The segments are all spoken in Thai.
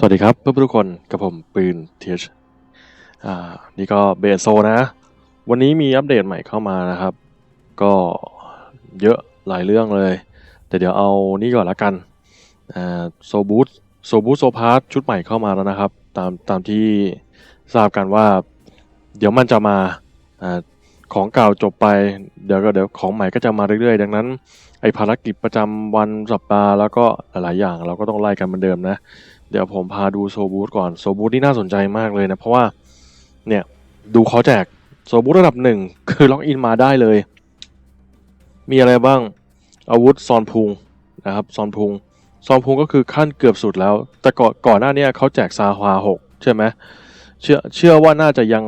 สวัสดีครับเพื่อนๆทุกคนกับผมปืนเทชอ่านี่ก็เบสโซนะ วันนี้มีอัปเดตใหม่เข้ามานะครับ ก็เยอะหลายเรื่องเลย แต่เดี๋ยวเอานี่ก่อนละกันอ่าโซบูตโซบูตโซพาร์ชุดใหม่เข้ามาแล้วนะครับ ตามตามที่ทราบกันว่า เดี๋ยวมันจะมาอ่าของเก่าจบไป เดี๋ยวก็เดี๋ยวของใหม่ก็จะมาเรื่อยๆ ดังนั้น ไอภารกิจประจำวันสัปดาห์แล้วก็หลายๆอย่างเราก็ต้องไล่กันเหมือนเดิมนะ เดี๋ยวผมพาดูโซบูตก่อนโซบูตนี่น่าสนใจมากเลยนะ เพราะว่าเนี่ยดูเขาแจกโซบูตระดับหนึ่งคือล็อกอินมาได้เลย มีอะไรบ้างอาวุธซอนพุงนะครับซอนพุงซอนพุงก็คือขั้นเกือบสุดแล้ว แต่ก่อนก่อนหน้านี้เขาแจกซาฮวาหกใช่ไหมเชื่อเชื่อว่าน่าจะยัง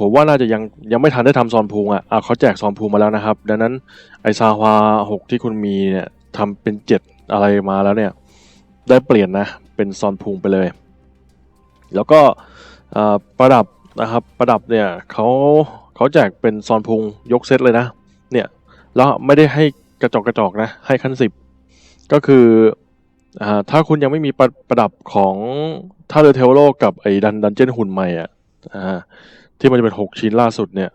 ผมว่าน่าจะยังยังไม่ทันได้ทำซอนพุงอะอะเขาแจกซอนพุงมาแล้วนะครับ ดังนั้นไอซาฮวาหกที่คุณมีเนี่ยทำเป็นเจ็ดอะไรมาแล้วเนี่ย ได้เปลี่ยนนะ เป็นซอนพุงไปเลย แล้วก็ประดับนะครับประดับเนี่ยเขาเขาแจกเป็นซอนพุงยกเซตเลยนะ เนี่ยแล้วไม่ได้ให้กระจอกกระจอกนะให้ขั้นสิบก็คืออถ้าคุณยังไม่มีประประดับของท่าเรือเทวโลกกับไอ้ดันดันเจนหุ่นใหม่อะอ่า ที่มันจะเป็นหกชิ้นล่าสุดเนี่ย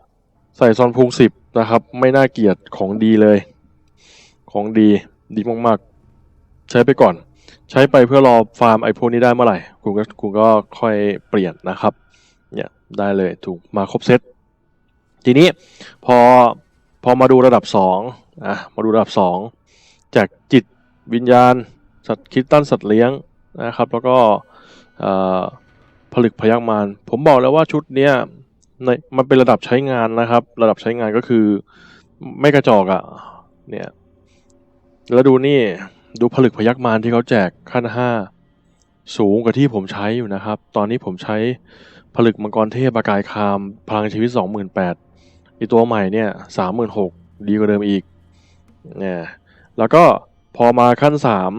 ใส่ซอนพุงสิบนะครับ ไม่น่าเกลียดของดีเลย ของดีดีมากๆ ใช้ไปก่อน ใช้ไปเพื่อรอฟาร์มไอพวกนี้ได้เมื่อไหร่คุณก็คุณก็ค่อยเปลี่ยนนะครับเนี่ยได้เลยถูกมาครบเซตทีนี้พอพอมาดูระดับสองอะมาดูระดับสองจากจิตวิญญาณ สัตว์คิดตั้นสัตว์เลี้ยงนะครับ แล้วก็ผลึกพยักมารผมบอกแล้วว่าชุดเนี้ย ในมันเป็นระดับใช้งานนะครับ ระดับใช้งานก็คือ ไม่กระจอกอะ่ะ เนี่ย แล้วดูนี่ดูผลึกพยักมารที่เขาแจกขั้นห้าสูงกว่าที่ผมใช้อยู่นะครับ ตอนนี้ผมใช้ผลึกมังกรเทพประกายคาม พลังชีวิตสองหมื่นแปดอีตัวใหม่เนี่ยสามหมื่นหกดีกว่าเดิมอีกเนี่ยแล้วก็พอมาขั้นสาม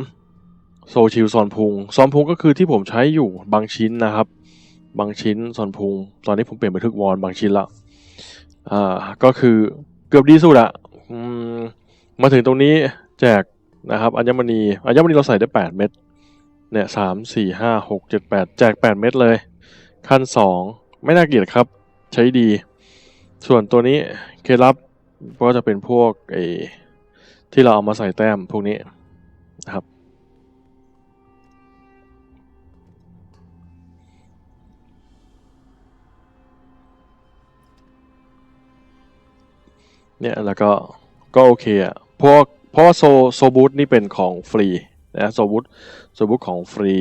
โซชิลซอนพุงซอนพุงก็คือที่ผมใช้อยู่บางชิ้นนะครับ บางชิ้นซอนพุง ตอนนี้ผมเปลี่ยนไปทึกวอนบางชิ้นละอ่าก็คือเกือบดีสุดอะมาถึงตรงนี้แจกนะครับอัญมณีอัญมณีเราใส่ได้ 8 เม็ดเนี่ยสามสี่ห้าหกเจ็ดแปดแจก 8 เม็ดเลย ขั้น 2 ไม่น่าเกลียดครับ ใช้ดี ส่วนตัวนี้เคล็ดลับก็จะเป็นพวกไอ้ที่เราเอามาใส่แต้มพวกนี้นะครับ เนี่ยแล้วก็ก็โอเคอะพวกเพราะว่าโซโซบูตนี่เป็นของฟรีนะโซบูตโซบูตของฟรี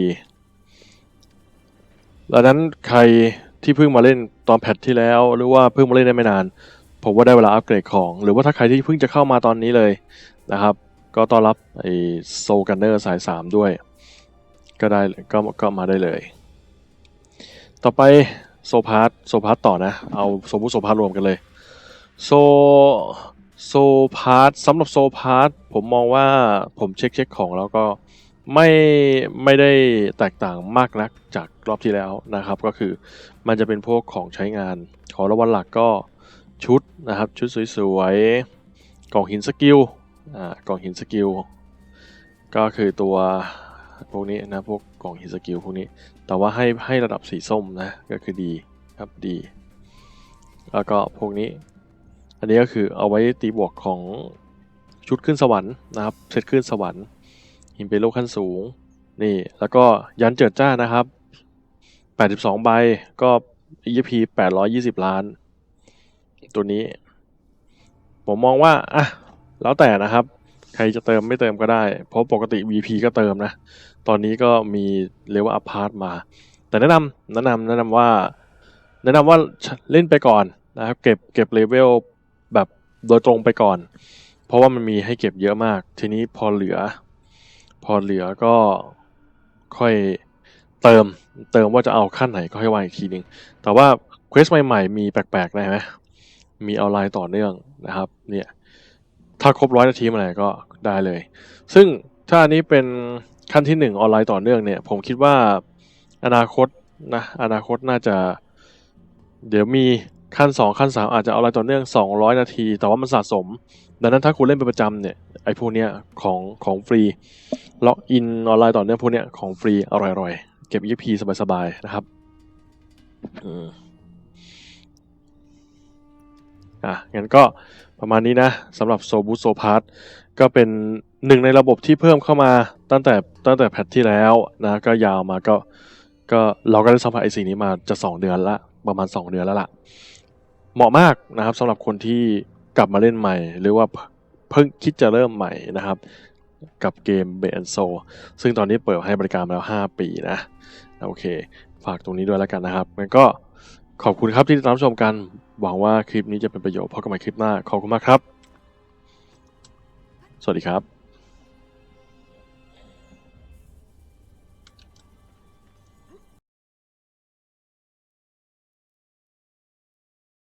ดังนั้นใครที่เพิ่งมาเล่นตอนแพทที่แล้ว หรือว่าเพิ่งมาเล่นได้ไม่นาน ผมว่าได้เวลาอัปเกรดของ หรือว่าถ้าใครที่เพิ่งจะเข้ามาตอนนี้เลยนะครับ ก็ต้อนรับไอโซกันเนอร์สาย 3 ด้วย ก็ได้ก็ก็มาได้เลย ต่อไปโซพาร์ตโซพาร์ตต่อนะ เอาโซบูตโซพาร์ตรวมกันเลย โซโซพาร์ทสำหรับโซพาร์ทผมมองว่าผมเช็คเช็คของแล้วก็ไม่ไม่ได้แตกต่างมากนักจากรอบที่แล้วนะครับ ก็คือมันจะเป็นพวกของใช้งาน ของรางวัลหลักก็ชุดนะครับ ชุดสวยๆกล่องหินสกิลอ่ากล่องหินสกิลก็คือตัวพวกนี้นะพวกกล่องหินสกิลพวกนี้ แต่ว่าให้ให้ระดับสีส้มนะก็คือดีครับดี แล้วก็พวกนี้ อันนี้ก็คือเอาไว้ตีบวกของชุดขึ้นสวรรค์นะครับเซตขึ้นสวรรค์หินเปโลขั้นสูงนี่แล้วก็ยันเจิดจ้านะครับ 82 ใบก็ EP 820 ล้าน ตัวนี้ ผมมองว่าอะแล้วแต่นะครับ ใครจะเติมไม่เติมก็ได้ เพราะปกติ VP ก็เติมนะ ตอนนี้ก็มีเรียกว่าอัพพาร์ตมา แต่แนะนำแนะนำแนะนำว่า แนะนำว่าเล่นไปก่อนนะครับ เก็บเก็บเลเวล โดยตรงไปก่อน เพราะว่ามันมีให้เก็บเยอะมาก ทีนี้พอเหลือ พอเหลือก็ค่อยเติมเติมว่าจะเอาขั้นไหนก็ให้วางอีกทีหนึ่งแต่ว่าเควสใหม่ๆ มีแปลกๆได้ไหมมีออนไลน์ต่อเนื่องนะครับ เนี่ยถ้าครบร้อยนาทีเมื่อไหร่ก็ได้เลย ซึ่งถ้าอันนี้เป็นขั้นที่หนึ่งออนไลน์ต่อเนื่องเนี่ย ผมคิดว่าอนาคตนะอนาคตน่าจะ เดี๋ยวมี ขั้น2ขั้น3อาจจะเอาอะไรต่อเนื่อง200นาที แต่ว่ามันสะสม ดังนั้นถ้าคุณเล่นเป็นประจำเนี่ยไอ้พวกเนี้ยของของฟรีล็อกอินออนไลน์ต่อเนื่องพวกเนี้ยของฟรีอร่อยๆ เก็บ EP สบายๆนะครับอะงั้นก็ประมาณนี้นะสำหรับโซบูโซพาร์ทก็เป็นหนึ่งในระบบที่เพิ่มเข้ามาตั้งแต่ตั้งแต่แพทที่แล้วนะ ก็ยาวมาก็ก็เราก็ได้สัมผัสไอสิ่งนี้มาจะ 2 เดือนละ ประมาณ 2 เดือนแล้วล่ะ เหมาะมากนะครับสำหรับคนที่กลับมาเล่นใหม่ หรือว่าเพิ่งคิดจะเริ่มใหม่นะครับ กับเกมเบนโซซึ่งตอนนี้เปิดให้บริการมาแล้ว 5 ปีนะ โอเค ฝากตรงนี้ด้วยแล้วกันนะครับงั้นก็ขอบคุณครับที่ติดตามชมกัน หวังว่าคลิปนี้จะเป็นประโยชน์พบกันใหม่คลิปหน้า ขอบคุณมากครับ สวัสดีครับ